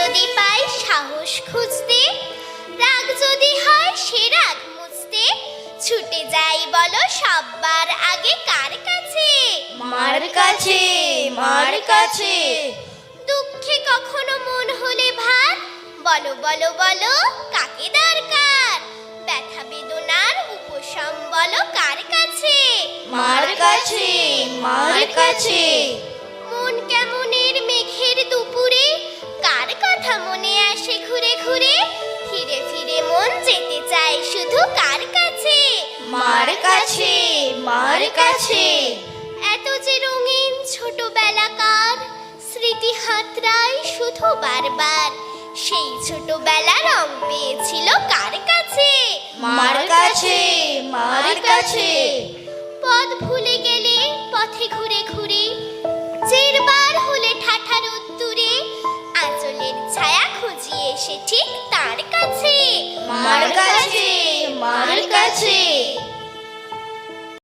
যদি পাই সাহস খুঁজতে রাগ যদি হয় সে রাগ মুছতে ছুটে যাই বলো সববার আগে কার কাছে? মার কাছে মার কাছে। দুঃখে কখনো মন হলে ভার বলো বলো বলো কাকে দরকার? ব্যথা বেদনার উপশম বলো কার কাছে? মার কাছে মার কাছে। কথা মনে আসে ঘুরে ঘুরে ফিরে ফিরে মন যেতে চায় শুধু কার কাছে? মার কাছে মার কাছে। এত যে রঙিন ছোটবেলাকার স্মৃতি হাতড়ায় শুধু বারবার সেই ছোটবেলা রং পেয়েছিল কার কাছে? মার কাছে মার কাছে। পথ ভুলে গেলে পথে ঘুরে ঘুরে এসে ঠিক তার কাছে। মার কাছে মার কাছে।